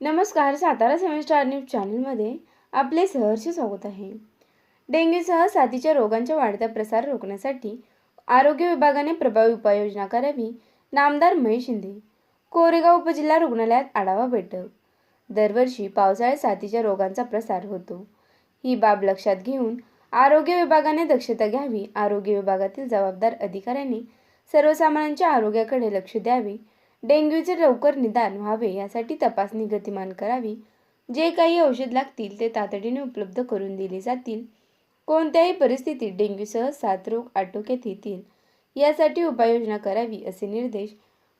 नमस्कार Satara semester news चॅनलमध्ये आपले सहर्ष स्वागत आहे. डेंग्यूसह साथीच्या रोगांच्या वाढत्या प्रसार रोखण्यासाठी आरोग्य विभागाने प्रभावी उपाययोजना करावी नामदार महेश शिंदे कोरेगाव उपजिल्हा रुग्णालयात आढावा बैठक. दरवर्षी पावसाळ्यात साथीच्या रोगांचा प्रसार होतो. ही बाब लक्षात घेऊन आरोग्य विभागाने दक्षता घ्यावी आरोग्य विभागातील जबाबदार अधिकाऱ्यांनी सर्वसामान्यांच्या आरोग्याकडे लक्ष द्यावे डेंग्यूचे लवकर निदान व्हावे यासाठी तपासणी गतिमान करावी. जे काही औषध लागतील ते तातडीने उपलब्ध करून दिले जातील. कोणत्याही परिस्थितीत डेंग्यूसह सात रोग आटोक्यात येतील. यासाठी उपाययोजना करावी असे निर्देश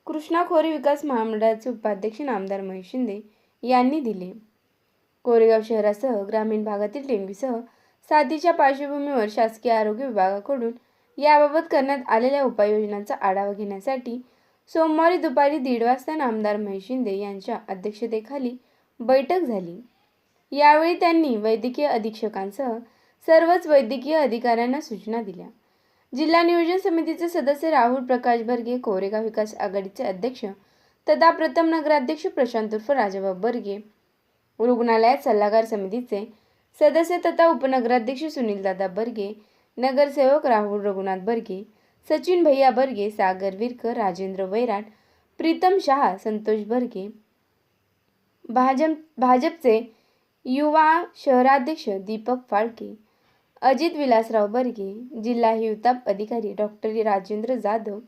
कृष्णा खोरे विकास महामंडळाचे उपाध्यक्ष नामदार महेश शिंदे यांनी दिले. कोरेगाव शहरासह ग्रामीण भागातील डेंग्यूसह साथीच्या पार्श्वभूमीवर शासकीय आरोग्य विभागाकडून याबाबत करण्यात आलेल्या उपाययोजनांचा आढावा घेण्यासाठी सोमवारी दुपारी दीड वाजता नामदार महेश शिंदे यांच्या अध्यक्षतेखाली बैठक झाली. यावेळी त्यांनी वैद्यकीय अधीक्षकांसह सर्वच वैद्यकीय अधिकाऱ्यांना सूचना दिल्या. जिल्हा नियोजन समितीचे सदस्य राहुल प्रकाश बर्गे कोरेगाव विकास आघाडीचे अध्यक्ष तथा प्रथम नगराध्यक्ष प्रशांत उर्फ राजाबाब बर्गे रुग्णालयात सल्लागार समितीचे सदस्य तथा उपनगराध्यक्ष सुनीलदादा बर्गे नगरसेवक राहुल रघुनाथ बर्गे सचिन भैया बर्गे सागर विरकर राजेंद्र वैराट प्रीतम शहा संतोष बर्गे. भाजप भाजपचे युवा शहराध्यक्ष दीपक फाळके अजित विलासराव बर्गे जिल्हा हिवताप अधिकारी डॉक्टर राजेंद्र जाधव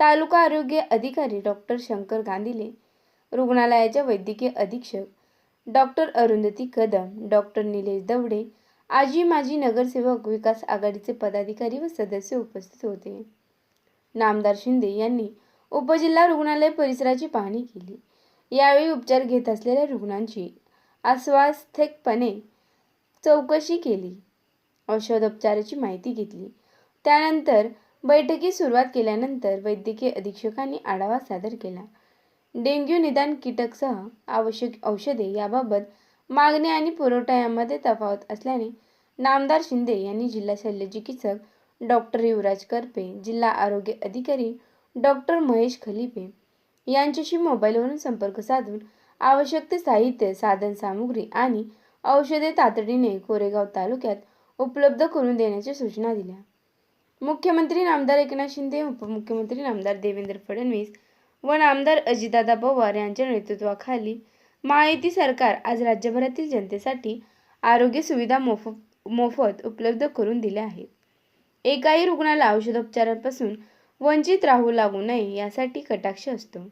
तालुका आरोग्य अधिकारी डॉक्टर शंकर गांधीले रुग्णालयाच्या वैद्यकीय अधीक्षक डॉक्टर अरुंधती कदम डॉक्टर निलेश दवडे आजी माजी नगरसेवक विकास आघाडीचे पदाधिकारी व सदस्य उपस्थित होते. नामदार शिंदे यांनी उपजिल्हा रुग्णालय परिसराची पाहणी केली. यावेळी उपचार घेत असलेल्या रुग्णांची आश्वास्थकपणे चौकशी केली. औषधोपचाराची माहिती घेतली. त्यानंतर बैठकी सुरुवात केल्यानंतर वैद्यकीय अधीक्षकांनी आढावा सादर केला. डेंग्यू निदान कीटकसह आवश्यक औषधे याबाबत मागणी आणि पुरवठा यामध्ये तफावत असल्याने नामदार शिंदे यांनी जिल्हा शल्यचिकित्सक डॉक्टर युवराज करपे जिल्हा आरोग्य अधिकारी डॉक्टर महेश खलिपे यांच्याशी मोबाईलवरून संपर्क साधून आवश्यक ते साहित्य साधनसामुग्री आणि औषधे तातडीने कोरेगाव तालुक्यात उपलब्ध करून देण्याच्या सूचना दिल्या. मुख्यमंत्री नामदार एकनाथ शिंदे उपमुख्यमंत्री नामदार देवेंद्र फडणवीस व नामदार अजितदादा पवार यांच्या नेतृत्वाखाली महायुती सरकार आज राज्यभरातील जनतेसाठी आरोग्य सुविधा मोफत मोफत उपलब्ध करून दिल्या आहेत. एकाही रुग्णाला औषधोपचारांपासून वंचित राहू लागू नये यासाठी कटाक्ष असतो.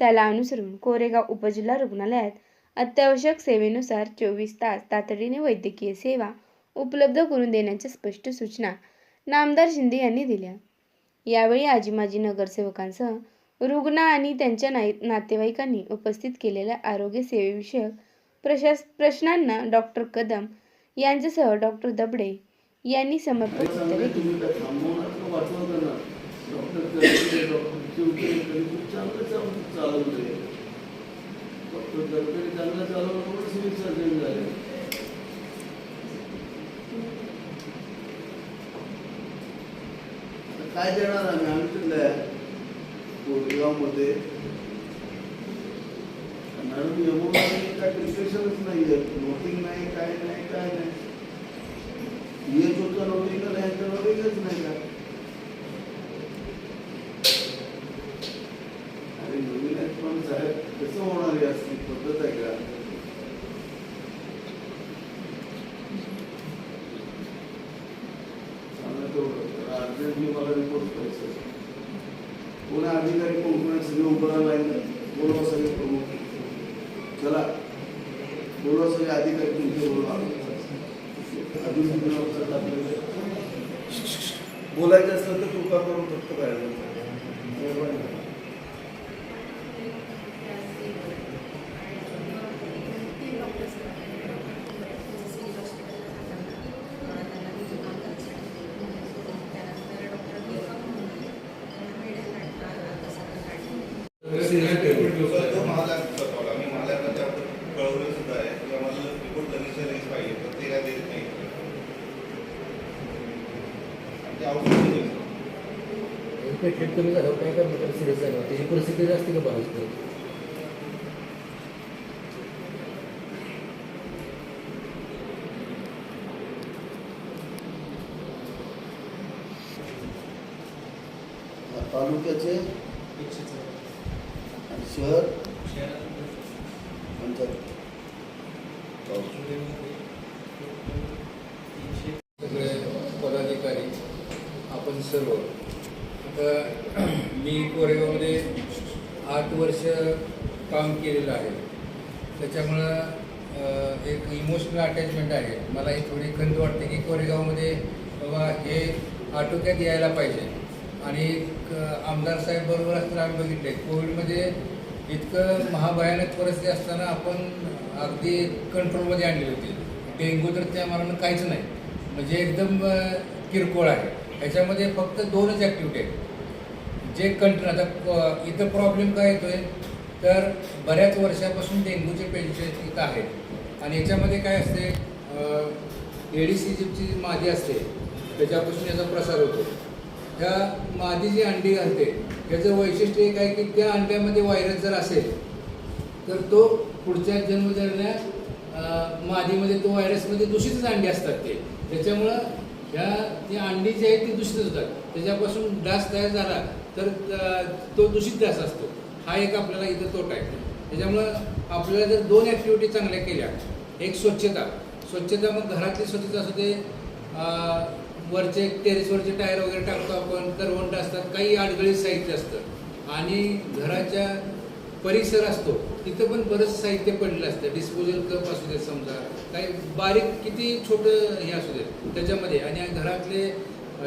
त्याला अनुसरून कोरेगाव उपजिल्हा रुग्णालयात अत्यावश्यक सेवेनुसार चोवीस तास तातडीने वैद्यकीय सेवा उपलब्ध करून देण्याच्या स्पष्ट सूचना नामदार शिंदे यांनी दिल्या. यावेळी आजी माजी नगरसेवकांसह रुग्ण आणि त्यांच्या नाई नातेवाईकांनी उपस्थित केलेल्या आरोग्य सेवेविषयक प्रशास प्रश्नांना डॉक्टर कदम यांच्यासह डॉक्टर दबडे यांनी समर्पित उत्तरे दिली काय देणार आम्ही? आम्ही कोरेगावमध्ये मॅडम एवढं काय प्रिपरेशनच नाही आहे. नोटिंग नाही काय नाही काय नाही. येत होतं नोटिंग नाही तर नोटिंगच नाही का? अरे नवीन आहेत पण साहेब कसं होणार आहे असली पद्धत आहे का? अर्जंटली मला रिपोर्ट करायचं कोणी अधिकारी कोण सगळे उभं राहिला बोलवा सगळे प्रमुख. चला. बोलवा सगळे अधिकारी तुमचे बोलवा. अजून बोलायचं असलं तर कृपा करून फक्त करायला पेटमेंट कमी झालं काय काय त्याला सिरियस झाल्यावर. त्याची परिस्थिती असते का बरं असतं तालुक्याचे? आणि शहर? पदाधिकारी आपण सर्व मी कोरेगावमध्ये आठ वर्ष काम केलेलं आहे. त्याच्यामुळं एक इमोशनल अटॅचमेंट आहे. मला ही थोडी खंत वाटते की कोरेगावमध्ये बाबा हे आटोक्यात यायला पाहिजे. आणि क- आमदार साहेब बरोबर असताना आम्ही बघितले कोविडमध्ये इतकं महाभयानक परिस्थिती असताना आपण अगदी कंट्रोलमध्ये आणली होती. डेंग्यू तर त्या मनानं काहीच नाही. म्हणजे एकदम किरकोळ आहे. ह्याच्यामध्ये फक्त दोनच ॲक्टिव्हिटी आहेत. जे कंट्र आता प- इथं प्रॉब्लेम काय येतोय? तर बऱ्याच वर्षापासून डेंग्यूचे पेशंट इथं आहेत. आणि याच्यामध्ये काय असते एडिस इजिप्तची जी मादी असते त्याच्यापासून याचा प्रसार होतो. त्या मादी जी अंडी घालते त्याचं वैशिष्ट्य एक आहे की त्या अंड्यामध्ये व्हायरस जर असेल तर तो पुढच्या जन्म अं, मादीमध्ये तो व्हायरसमध्ये दूषितच अंडी असतात ते. त्याच्यामुळं ह्या ती अंडी जी आहेत ती दूषित होतात. त्याच्यापासून डास तयार झाला तर तो दूषित जास्त असतो. हा एक आपल्याला इथं तोटा आहे. त्याच्यामुळं आपल्याला जर दोन ॲक्टिव्हिटी चांगल्या केल्या एक स्वच्छता. स्वच्छता मग घरातली स्वच्छता असू दे वरचे टेरेसवरचे टायर वगैरे टाकतो आपण करवंट असतात काही अडगळीत साहित्य असतं. आणि घराच्या परिसर असतो तिथं पण बरंच साहित्य पडलेलं असतं. डिस्पोजल कप असू देत समजा काही बारीक किती छोटं हे असू देत त्याच्यामध्ये. आणि घरातले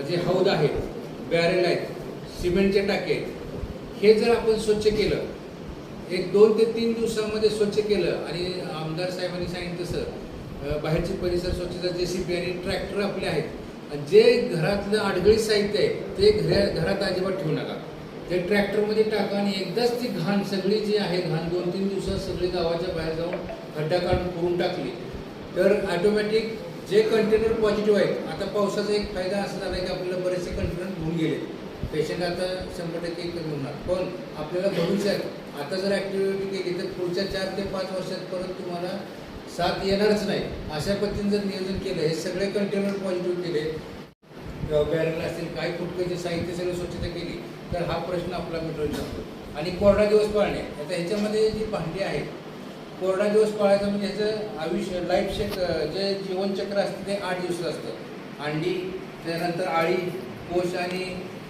जे हौद आहेत बॅरेल आहेत सिमेंटचे टाके. आहेत हे जर आपण स्वच्छ केलं एक दोन ते तीन दिवसामध्ये स्वच्छ केलं आणि आमदार साहेबांनी सांगितलं तसं बाहेरचे परिसर स्वच्छता जे सी पी आणि ट्रॅक्टर आपले आहेत आणि जे घरातलं अडगळी साहित्य आहे ते घरा घरात अजिबात ठेवू नका. ते ट्रॅक्टरमध्ये टाका आणि एकदाच ती घाण सगळी जी आहे घाण दोन तीन दिवसात सगळी गावाच्या बाहेर जाऊन खड्डा काढून करून टाकली तर ऑटोमॅटिक जे कंटेनर पॉझिटिव्ह आहेत आता पावसाचा एक फायदा असा झाला की आपल्याला बरेचसे कंटेनर धुवून गेले पेशंट आता शंभर टक्के कमी होणार पण आपल्याला भविष्यात आता जर ॲक्टिव्हिटी केली तर पुढच्या चार ते पाच वर्षात परत तुम्हाला साथ येणारच नाही. अशा पद्धतीने जर नियोजन केलं हे सगळे कंटेनर पॉझिटिव्ह केले बॅरल असतील काही फुटकेचे साहित्य सगळं स्वच्छता केली तर हा प्रश्न आपला मिटवू शकतो आणि कोरडा दिवस पाळणे आता ह्याच्यामध्ये जी भांडी आहेत कोरडा दिवस पाळायचं म्हणजे ह्याचं आयुष्य लाईफ शेक जे जीवनचक्र असतं ते आठ दिवसाचं असतं. अंडी त्यानंतर आळी कोश आणि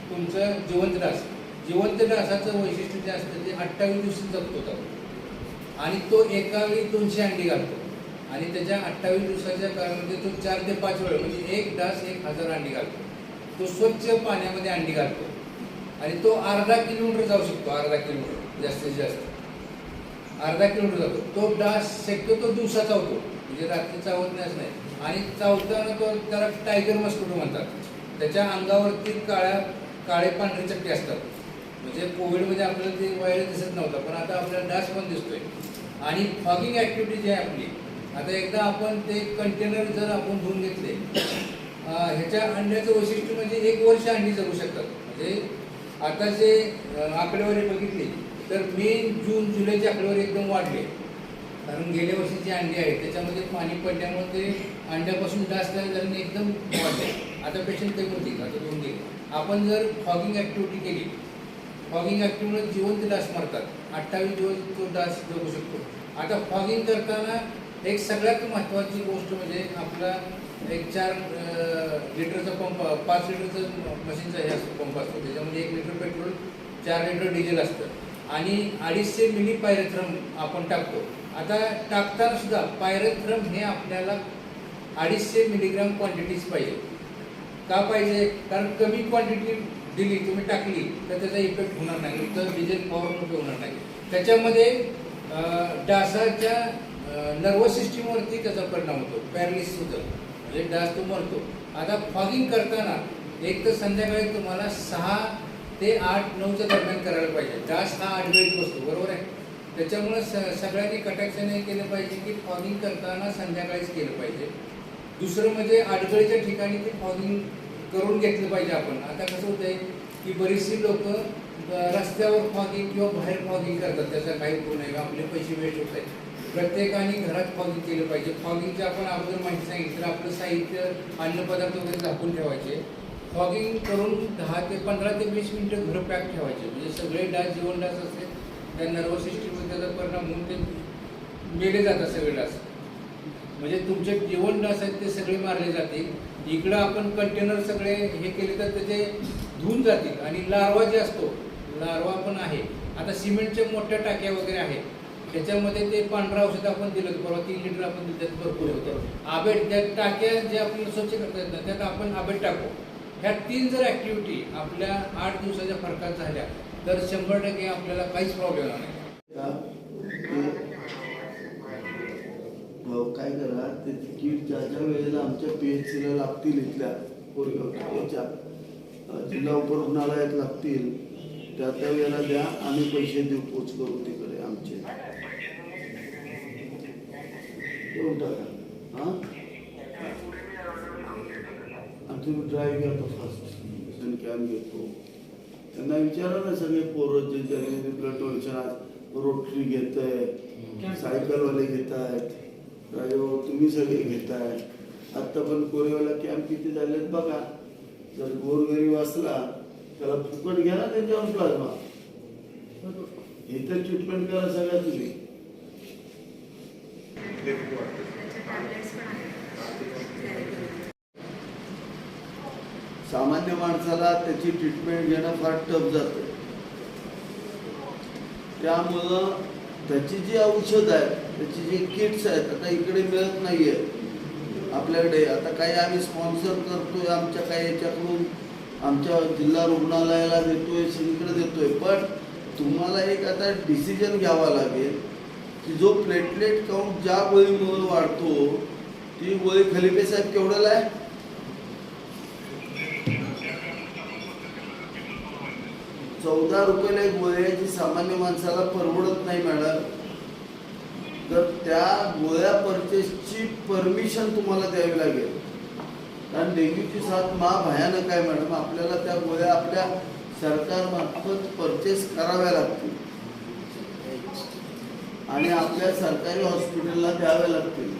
तुमचं जिवंत डास. जिवंत डासाचं वैशिष्ट्य जे असतं ते अठ्ठावीस दिवशी जगतो तो. आणि तो एकावेळी दोनशे अंडी घालतो. आणि त्याच्या अठ्ठावीस दिवसाच्या काळामध्ये तो चार ते पाच वेळ म्हणजे एक डास एक हजार अंडी घालतो. तो स्वच्छ पाण्यामध्ये अंडी घालतो. आणि तो अर्धा किलोमीटर जाऊ शकतो अर्धा किलोमीटर जास्तीत जास्त. अर्धा किलोमीटर जातो. तो डास शक्यतो दिवसा चावतो म्हणजे रात्री चावत नाहीच नाही. आणि चावताना तो त्याला टायगर मस्किटो म्हणतात. त्याच्या अंगावरती काळ्या काळे पांढरे चट्टे असतात. म्हणजे कोविडमध्ये आपल्याला ते व्हायरस दिसत नव्हता पण आता आपल्याला डास पण दिसतोय. आणि फॉगिंग ॲक्टिव्हिटी जी आहे आपली आता एकदा आपण ते कंटेनर जर आपण धुवून घेतले ह्याच्या अंड्याचं वैशिष्ट्य म्हणजे एक वर्ष अंडी जगू शकतात. म्हणजे आता जे आकडेवारी बघितली तर मे जून जुलैची आकडेवारी एकदम वाढली. कारण गेल्या वर्षी जी अंडी आहेत त्याच्यामध्ये पाणी पडल्यामुळे ते अंड्यापासून डास तयार झाल्याने आणि एकदम वाढले आता पेशंट कमी होतील आता दोन गेले आपण जर फॉगिंग ॲक्टिव्हिटी केली फॉगिंग ॲक्टिव्हिटी जिवंत डास मारतात. अठ्ठावीस दिवस तो डास जगू शकतो. आता फॉगिंग करताना एक सगळ्यात महत्त्वाची गोष्ट म्हणजे आपला एक चार लिटरचा पंप पाच लिटरचं मशीनचा हे असतो पंप असतो. त्याच्यामध्ये एक लिटर पेट्रोल चार लिटर डिझेल असतं. आणि अडीचशे मिली पायरेथ्रम आपण टाकतो. आता टाकताना सुद्धा पायरेथ्रम हे आपल्याला अडीचशे मिलीग्राम क्वांटिटीज पाहिजे. का पाहिजे? कारण कमी क्वांटिटी दिली तुम्ही टाकली तर त्याचा इफेक्ट होणार नाही. तर डिझेल पॉवर मोठे होणार नाही. त्याच्यामध्ये डासाच्या नर्वस सिस्टीमवरती त्याचा परिणाम होतो. पॅरलिस होतं. म्हणजे डास तो मरतो. आता फॉगिंग करताना एक तर संध्याकाळी तुम्हाला सहा ते आठ नऊच्या दरम्यान करायला पाहिजे. डास हा आठ वेळेत बसतो. बरोबर आहे? त्याच्यामुळे स सगळ्यांनी कटाक्षाने केलं पाहिजे की फॉगिंग करताना संध्याकाळीच केलं पाहिजे. दुसरं म्हणजे अडचणीच्या ठिकाणी ते फॉगिंग करून घेतलं पाहिजे आपण. आता कसं होतंय की बरीचशी लोक रस्त्यावर फॉगिंग किंवा बाहेर फॉगिंग करतात. त्याचा काही गुण आहे आपले पैसे वेस्ट होत आहेत. प्रत्येकाने घरात फॉगिंग केलं पाहिजे. फॉगिंगचं आपण अगोदर माहिती सांगितली. तर आपलं साहित्य अन्नपदार्थ वगैरे झाकून ठेवायचे. फॉगिंग करून दहा ते पंधरा ते वीस मिनटं घरं पॅक ठेवायचे. म्हणजे सगळे डास जीवन डास असते त्या नर्वस सिस्टीमवर त्याचा परिणाम होऊन ते मेले जातात सगळे डास. म्हणजे तुमचे जीवन डास आहेत ते सगळे मारले जातील. इकडं आपण कंटेनर सगळे हे केले तर त्याचे धुवून जातील. आणि लार्वा जे असतो लार्वा पण आहे. आता सिमेंटच्या मोठ्या टाक्या वगैरे आहेत. त्याच्यामध्ये ते पांढरा औषध आपण दिलं परवा तीन लिटर आपण त्यात भरपूर होतं. आबेट त्या टाक्या जे आपण स्वच्छ करता येत ना त्यात आपण आबेट टाकू. ह्या तीन जर ॲक्टिव्हिटी आपल्या आठ दिवसाच्या फरकात झाल्या तर शंभर टक्के आपल्याला काहीच प्रॉब्लेम नाही. करा ते किट ज्या ज्या वेळेला आमच्या पी एच सीला लागतील इथल्या कोरेगाव याच्या अ, जिल्हा उपरुग्णालयात लागतील त्या त्या वेळेला द्या आम्ही पैसे देऊ पोच करू तिकडे आमचे. देऊन टाका. हां? आणि तुम्ही ड्राईव्ह घ्या तो फर्स्ट कॅम्प घेतो. त्यांना विचारा ना सगळे पोरं जे ज्यांनी ब्लड डोनेशन आज रोटरी घेत आहे सायकलवाले घेत आहेत राजेभाऊ तुम्ही सगळे घेताय. आत्ता पण कोरेवाला कॅम्प किती झालेत बघा. जर गोरगरीब असला त्याला फुकट घ्या ना त्यांच्यावर प्लाझ्मा हे तर ट्रीटमेंट करा सगळ्या तुम्ही. सामान्य माणसाला त्याची ट्रीटमेंट घेणं फार टफ जातं. त्यामुळं त्याची जी औषध आहेत त्याची जी किट्स आहेत आता इकडे मिळत नाहीये. आपल्याकडे आता काही आम्ही स्पॉन्सर करतोय आमच्या काही याच्याकडून. आमच्या जिल्हा रुग्णालयाला देतोय सगळीकडे देतोय. पण तुम्हाला एक आता डिसिजन घ्यावा लागेल की जो प्लेटलेट काउंट ज्या गोळीमुळे वाढतो ती गोळी खलिफे साहेब केवढ्याला आहे? चौदा रुपयाला एक गोळी आहे जी सामान्य माणसाला परवडत नाही मॅडम. तर त्या गोळ्या परचेसची परमिशन तुम्हाला द्यावी लागेल. कारण डेंग्यूची साथ मा भयानक आहे मॅडम. आपल्याला त्या गोळ्या आपल्या सरकारमार्फत परचेस कराव्या लागतील. आणि आपल्या सरकारी हॉस्पिटलला द्याव्या लागतील.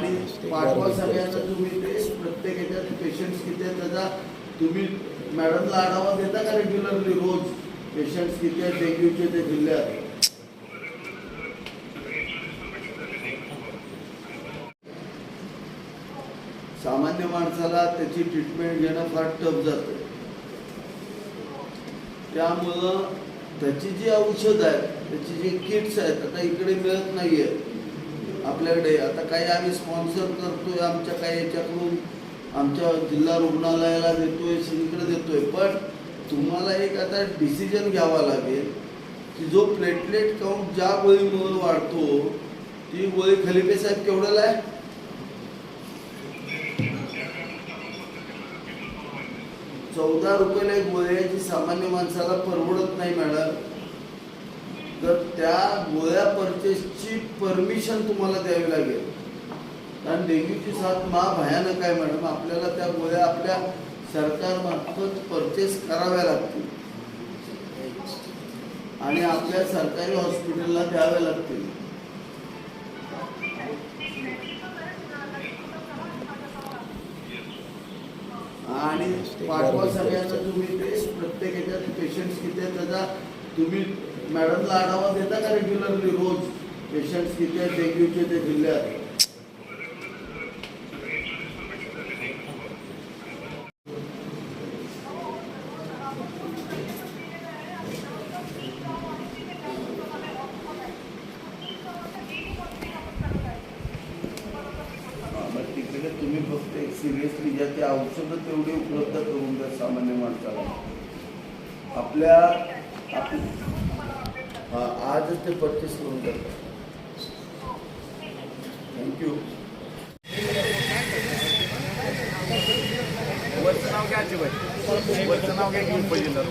आणि पाठवा सगळ्यांना तुम्ही ते प्रत्येक ह्याच्यात पेशंट्स किती आहेत त्याचा तुम्ही मॅडमला आढावा देता का रेग्युलरली रोज? पेशंट्स किती आहेत डेंग्यूचे ते जिल्ह्यात? सामान्य माणसाला त्याची ट्रीटमेंट घेणं फार टफ जातं. त्यामुळं त्याची जी औषध आहेत त्याची जी किट्स आहेत आता इकडे मिळत नाहीये आपल्याकडे. आता काही आम्ही स्पॉन्सर करतोय आमच्या काही याच्याकडून. आमच्या जिल्हा रुग्णालयाला देतोय सगळीकडे देतोय. पण तुम्हाला एक आता डिसिजन घ्यावा लागेल की जो प्लेटलेट काउंट ज्या गोळीमुळे वाढतो ती गोळी खलिफे साहेब केवढ्याला आहे? चौदा रुपयाला एक गोळी आहे जी सामान्य माणसाला परवडत नाही मॅडम. तर त्या गोळ्या परचेसची परमिशन तुम्हाला द्यावी लागेल. कारण डेंग्यूची साथ मा भयानक आहे मॅडम आपल्याला त्या गोळ्या आपल्या सरकारमार्फत परचेस कराव्या लागतील. आणि आपल्या सरकारी हॉस्पिटलला द्याव्या लागतील. आणि पाठवा सगळ्यांना तुम्ही ते प्रत्येक ह्याच्यात पेशंट्स किती त्याचा तुम्ही मॅडमला आढावा देता का रेग्युलरली रोज? पेशंट्स किती आहेत डेंग्यूचे ते जिल्ह्यात? मग तिकडे तुम्ही फक्त एक सिरियसली घ्या ते औषधं तेवढी उपलब्ध करून द्या सामान्य माणसाला. आपल्या आजच ते परचेस करून द्या थँक्यू वरचं नाव घ्या अजिबात? वरचं नाव घ्या घेऊन पहिल्यांदा